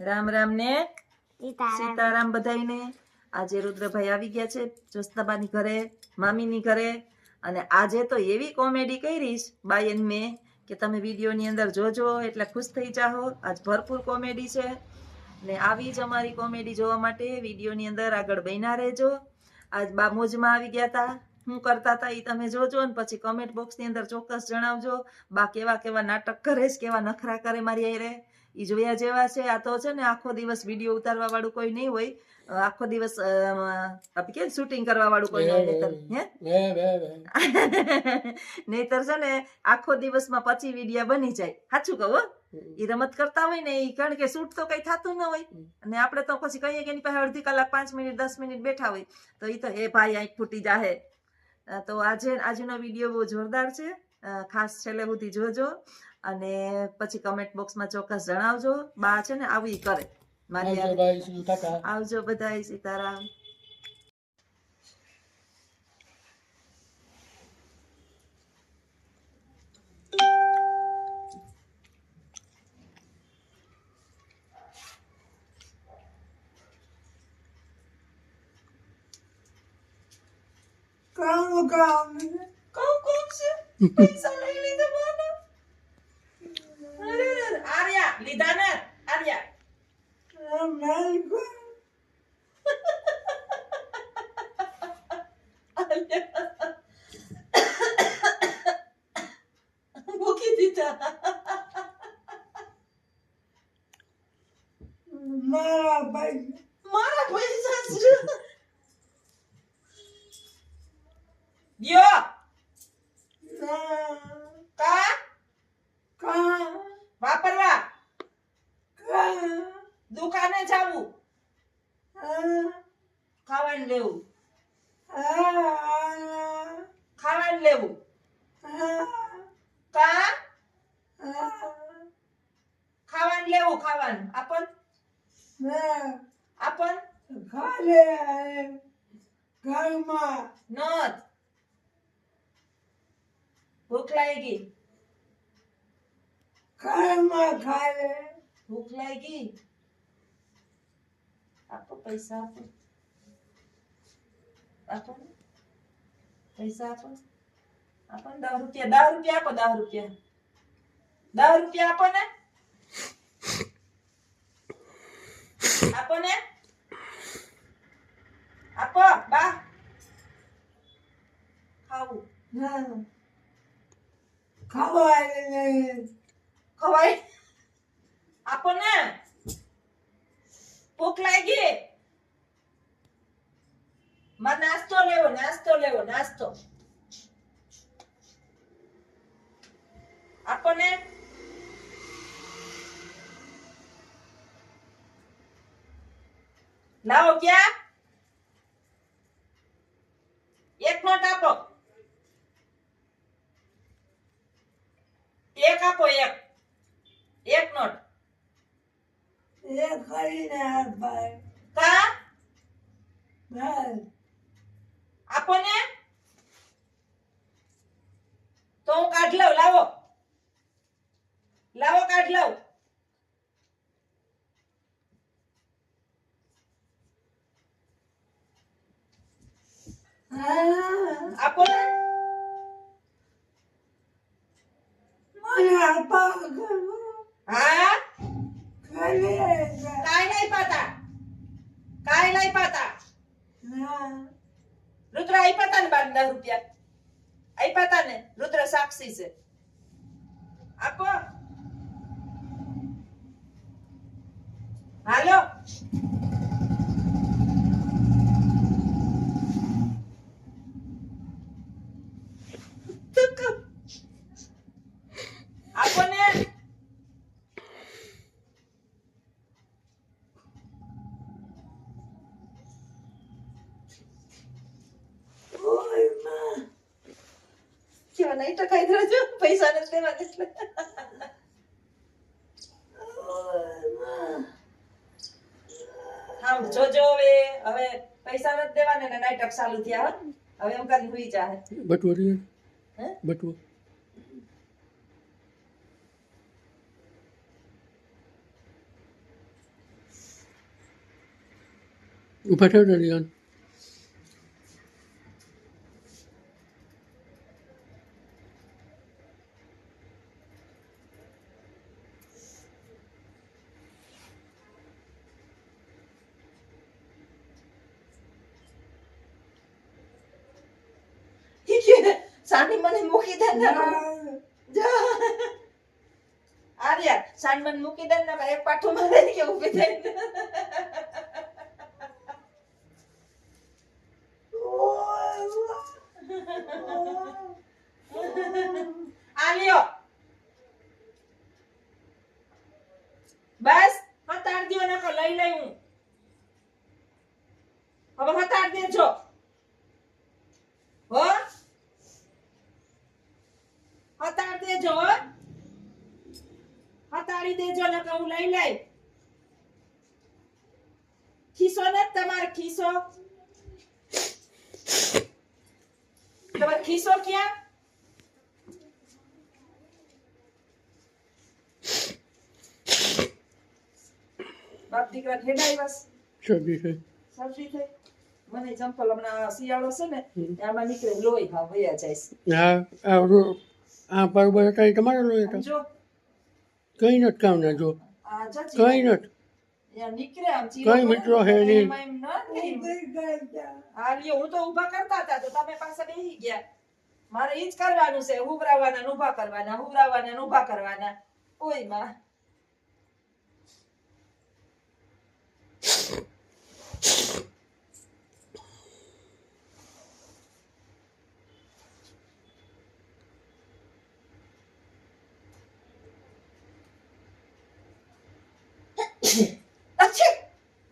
રામ રામ ને? સીતારામ. બધાને આજે રુદ્રભાઈ આવી ગયા છે જોસ્તાબાની ઘરે મામીની ઘરે. અને આજે તો એવી કોમેડી કરીશ બાયન મેં કે તમે વિડીયોની અંદર જોજો એટલે ખુશ થઈ જાઓ આજ ભરપૂર કોમેડી છે. ને આવી જ અમારી કોમેડી જોવા માટે વિડીયોની અંદર આગળ બન્યા રહેજો. આજ બા મોજમાં આવી ગયા હતા શું કરતા હતા એ તમે જોજો ને પછી કમેન્ટ બોક્સની અંદર ચોક્કસ જણાવજો. બા કેવા કેવા નાટક કરે છે કેવા નખરા કરે મારી હારે ઈ જોયા જેવા છે આ તો છે ને આખો દિવસ વીડિયો ઉતારવા વાળું કોઈ નહીં હોય. આખો દિવસ આપણે કે શૂટિંગ કરવા વાળું કોઈ નહીં નહીંતર, છે ને આખો દિવસમાં પચી વિડીયા બની જાય. સાચું કહો એ રમત કરતા હોય ને એ કારણ કે શૂટ તો કઈ થતું ન હોય. અને આપણે તો પછી કહીએ કે એની પાસે અડધી કલાક પાંચ મિનિટ દસ મિનિટ બેઠા હોય. તો એ તો એ ભાઈ આંખ ફૂટી જાહે. તો આજે આજનો વીડિયો બહુ જોરદાર છે. ખાસ છેલ્લે સુધી જોજો અને પછી કમેન્ટ બોક્સમાં ચોક્કસ જણાવજો. બા છે ને આવી કરે. મારી આવજો બધા સીતારામ. કામ કામ કોણ કોણ છે પૈસા લઈ લીધા બાના અરે આર્યા લીધા ને આર્યા મૂકી દીધા મારા ભાઈ મારા પૈસા છે યો કા કા વાપરવા. કા દુકાને જાવું. ખાવાનું લેવું. ખાવાનું લેવું. કા ખાવાનું લેવું ખાવાનું. આપણ? આપણ? ઘરે ઘરમાં નત ભૂખ લાગી ઘરમાં ખાવે ભૂખ લાગી આપો પૈસા આપો. આપો પૈસા આપો. આપો ને દસ રૂપિયા. દસ રૂપિયા આપો દસ રૂપિયા. દસ રૂપિયા આપો ને. આપો ને. આપો બા. ખાવું. ખવાય ખવાય. આપો ને ભૂખ લાગી. માં નાસ્તો લેવો નાસ્તો લેવો નાસ્તો આપો ને લાવો ક્યાં એક નોટ આપો એક આપો એક એક નોટ એ કરીને ભાઈ કા? ભાઈ આપો ને તો હું કાઢ લઉં લાવો. લાવો કાઢ લઉં. આપા હા? કાઈ નહીં પાતા. કાઈ નહીં પાતા. રુદ્ર આપ્યા તા ને બાર દસ રૂપિયા. આપ્યા તા ને રુદ્ર સાક્ષી છે. આપો. હાલો. બસ બે વાત એટલે હા જોજો હવે હવે પૈસા નથી દેવાને ને નાટક ચાલુ થયા હવે એમ કરી હુઈ જાહે બટવો રી હે? બટવો ઊભા થયો ને સાંડી મને મૂકી દે ને આર્યા સાંડ મને મૂકી દે ને એક પાઠું મારે કે ઊભી થઈ આલ્યો લ્યો બસ હતાડ દ્યો નકર લઈ લઈ હું. હવે હતાર દેજો. હો? હતાડ દેજો હો. હતાડી દેજો નકર હું લઈ લઈ. ખીસો ને તમારે ખીસો. તમારે ખીસો ક્યાં? બાપ દીકરા બસ. સબ્જી થઈ. મને ચંપલ હમણાં શિયાળો છે ને આમાં નીકળે લોહી ખાવ વયા જાય આ બરોબર કઈ તમારે લો આમ જો. કઈ નથી કામ ના જો? કઈ નથી કઈ મિત્રો હે નહીં. હા તો ઊભા કરતા હતા તો તમે પાસે બેસી ગયા. મારે ઈજ જ કરવાનું છે ઉભરાવાના ઊભા કરવાના ઉભરાવાના ઊભા કરવાના. ઓયમાં. અચ્છી!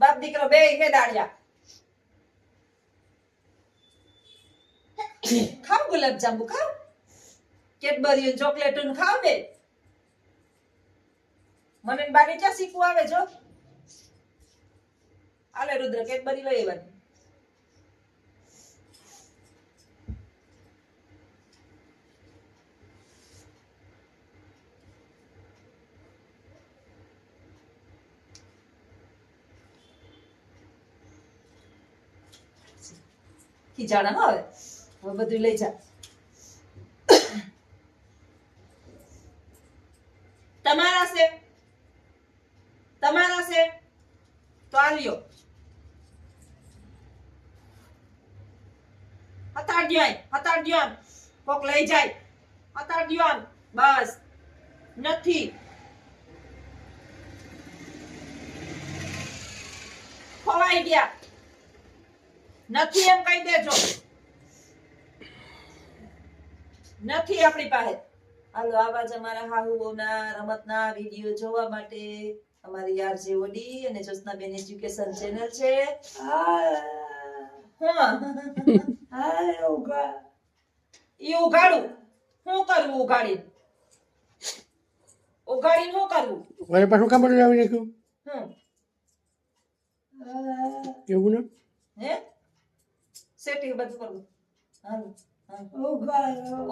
બાપ દીકરો બે હે દાળિયા ખાવ ગુલાબ જાંબુ ખાવ. કેડબરી ચોકલેટ ખાવ બે મને બાને ક્યાં શીખવું આવે જો? આલે રુદ્ર કેડબરી લઈ આવવાની ખીજાણા ન આવે. હવે બધું લઈ જા. તમારા છે? તમારા છે? તો આ લ્યો. બસ. નથી. ખોવાઈ ગયા. નથી એમ કહી દેજો. નથી આપણી પાસે. હાલો આવા જ અમારા હાહુઓના રમતના વીડિયો જોવા માટે અમારી યાર જે ઓડી અને જ્યોત્સનાબેન એજ્યુકેશન ચેનલ છે. ઈ ઉગાડું શું કરવું ઉઘાડી ઉગાડીને શું કરવું વળી પાછું કામ આવી હમ. એવું ને? હે? સેટિંગ બધું કરવું હાલો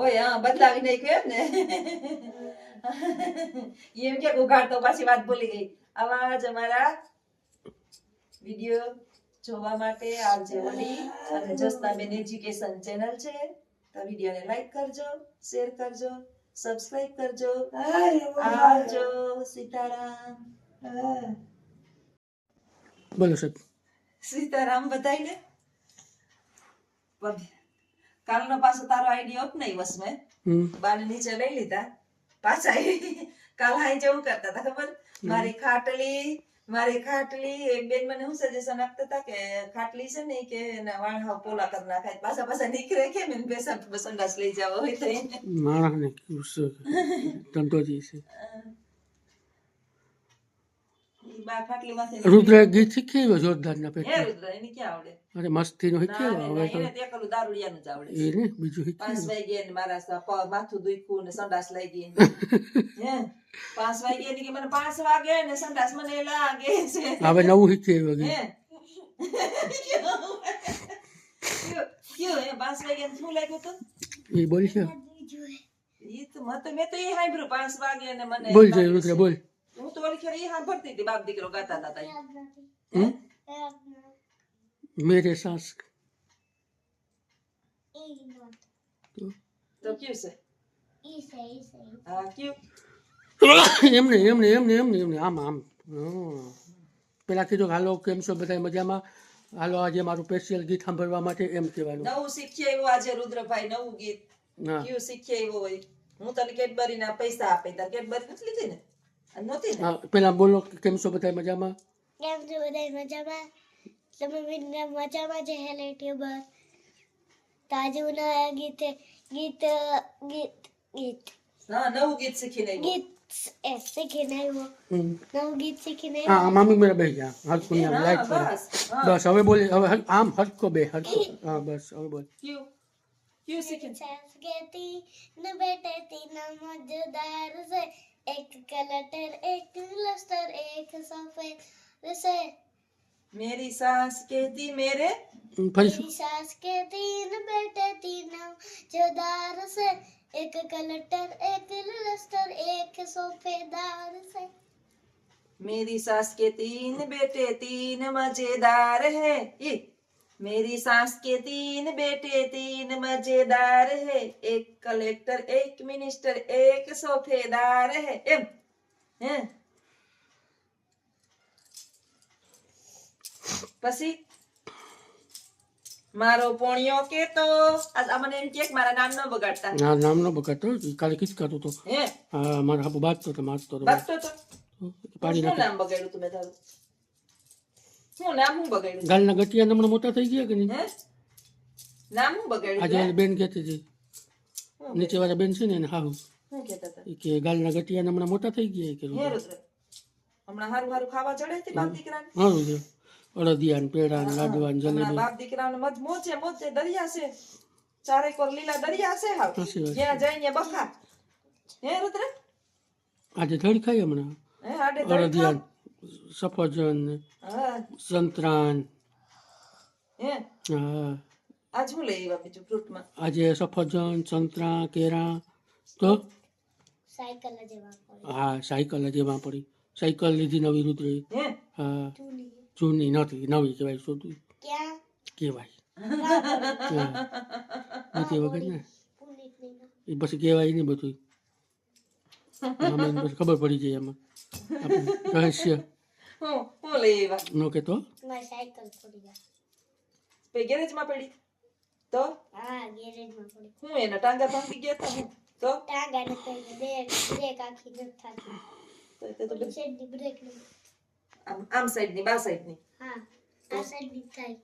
ઓય હા બદલાવી નાખ્યું એમ ને. એમ કે ઉઘાડતો પાછી વાત ભૂલી ગઈ. આવા જ અમારા વીડિયો જોવા માટે આવજે વડી અને જસનાબેન એજ્યુકેશન ચેનલ છે. તો વિડીયોને લાઈક કરજો શેર કરજો સબસ્ક્રાઇબ કરજો. આવજો સીતારામ. બોલો સાહેબ. સીતારામ પણ કાલનો પાછો તારો આઈડિયા અપનાઈ વસ મેં હમ. બાને નીચે લઈ લીધા. પાછા કાલ હાઈ જેવું કરતા હતા ખબર? મારી ખાટલી મારી ખાટલી એક બેન મને હું સજેશન આપતા હતા કે ખાટલી છે ને કે એના વાળ હાવ પોલા કરી નાખાય. પાછા પાછા નીકળે કે મેં બેસન સંડાસ લઈ જાવ હોય તો માણસ ને ધંધો છે. રુદ્ર ગીત શીખી આવ્યો જોરદારના હે પેટમાં રુદ્ર એની ક્યાં આવડે? અરે મસ્તીનું શીખી આવ્યો હવે તો એ ને બીજું શીખી મારા માથું દુખ્યું ને સંડાસ લઈ ગઈ હે? પાંચ વાગે ને કે મને પાંચ વાગે ને સંડાસ મને લાગે છે. હવે નવું શીખી આવ્યો કયો હે પાંચ વાગે ને શું લાગ્યું તો એ બોલ છે ઈ તો મત મેં તો એ સાંભળ્યું પાંચ વાગે ને મને બોલ જય રુદ્ર છે. બોલ. હું તો ઓલી ખેર એ સાંભળતી હતી બાપ દીકરો ગાતા હતા. હમ મેરે સાસ તો કયું છે? હા કયું? એમને એમને એમને એમને એમને આમ આમ. હં. પેલા કીધું હાલો કેમ છો બધા મજામાં? હાલો આજે મારું સ્પેશિયલ ગીત સાંભળવા માટે એમ કહેવાનું. નવું શીખી આવ્યો આજે રુદ્રભાઈ નવું ગીત. હા. કયું શીખી આવ્યો હોય? હું તને કેડબરી ના પૈસા આપે તાર કેડબરી નથી લીધી ને? નહોતી ને હા પેલા બોલો કે કેમ છો બધા મજામાં કેમ છો બધા મજામાં તમે બધા મજામાં છે હેલો યુટ્યુબર તો આજે હું નવા ગીત ગીત ગીત ગીત હા નવું ગીત શીખીને આવ્યો ગીત એ શીખીને આવ્યો હમ. નવું ગીત શીખીને હા આવ્યો મામી મેરા બેસી જા હરકું એ, આમ હા, લાઈટ કરે બસ હા બસ હવે બોલે હવે હર- આમ હરકો બે હરકો હા બસ હવે બોલ કયું કયું શીખી સંસ્કૃતિ ન બેટેતી ન મજેદાર છે एक कलेक्टर एक क्लस्टर एक सफेद से मेरी सास कहती मेरे मेरी सास के तीन बेटे तीनों जोदार से एक कलेक्टर एक क्लस्टर एक सोफेदार से मेरी सास के तीन बेटे तीन मजेदार है ये मेरी सास के तीन बेटे तीन मजेदार है एक कलेक्टर एक मिनिस्टर एक सोफेदार है एम હે પછી મારો પોણિયો કેતો આજ આ મને એમ કે મારા નામ ન બગાડતા ના નામ નો બગાડતો કાલે ખીચકાતો તો હે હા મારા હાપુ બાજતો તો મારતો તો બાપતો તો પાડી શું નાખે નામ બગાડ્યું તમે તારું શું નામ હું બગાડ્યું? ગાલના ગઠિયા હમણાં મોટા થઈ ગયા કે નહીં? હે? નામ હું બગાડ્યું આજે? બેન કહેતી હતી. નીચે વાળા બેન છે ને એને હાહુ. શું કહેતા હતા? કે ગાલના ગઠિયા હમણાં મોટા થઈ ગયા કે હે રુદ્ર હમણાં હારું હારું ખાવા ચડે છે બાપ દીકરાને? સારું છે અડદિયા પેડા ને લાડવા ને હમણાં જલેબી. બાપ દીકરાને મજ મોજે મોજે દરિયા છે. ચારે કોર લીલા દરિયા છે હાવ. જ્યાં બખા. હે રુદ્ર? આજે ધડ ખાઈ હમણાં. હે આડે? સફરજન સંતરાન આજ આજે સફરજન સંતરા કેરા તો? હા સાયકલ જ એમાં પડી. સાયકલ લીધી નવી રુદ્ર. હા? જૂની નથી નવી કહેવાય શોધી કહેવાય. નથી વગર ને? એ પછી કહેવાય નહીં બધું ખબર પડી જાય એમાં. રહસ્ય. હું હું લઈ આવ્યા નો કેતો મારી સાયકલ થોડી વાર પે ગેરેજમાં પડી તો હા ગેરેજમાં પડી હું એના ટાંગા ભાંગી ગયા તા હું તો ટાંગા ને પડી બે બ્રેક આખી ન થાતી તો તે આમ સાઈડની બા સાઈડની હા આ સાઈડની થાય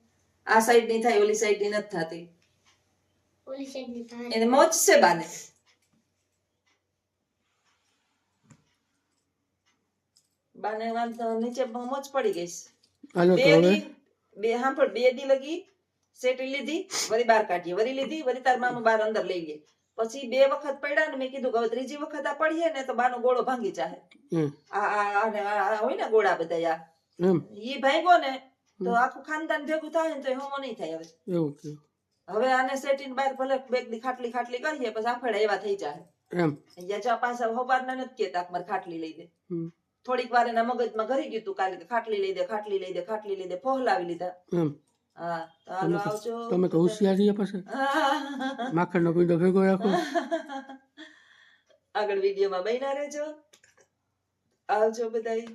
આ સાઈડની થાય ઓલી સાઈડની નથી થતી ઓલી સાઈડની થાય એને મોજ છે બાને બાને નીચે મોજ પડી ગઈ. બે બે હા પણ બે દી લગી સેટી લીધી વળી બાર કાઢી વળી લીધી વળી તાર મામા બાર અંદર લઈ ગઈ. પછી બે વખત પડ્યા ને મેં કીધું કે ત્રીજી વખત આ પડીએ ને તો બાનો ગોળો ભાંગી જાહે. આ આ હોય ને ગોળા બધા આ ઈ ભાંગ્યો ને તો આખું ખાનદાન ભેગું થાય ને તો હોમો નહીં થાય હવે. હવે આને સેટીન બહાર ભલે બેગની ખાટલી ખાટલી કરીએ પછી આફડા એવા થઈ જાય એમ. અહીંયા જા પાછા હવારના નથી કેતા ખાટલી લઈ દે. થોડીક વાર એના મગજમાં ઘરી ગયું તું કાલે ખાટલી લઈ દે ખાટલી લઈ દે ખાટલી લઈ દે ફોહલાવી લીધા. હા તો હાલો આવજો. તમે તો હોશિયારી પાસે માખણનો પીંડો ભેગો રાખો આગળ વિડીયોમાં બન્યા રહેજો. આવજો બધાય.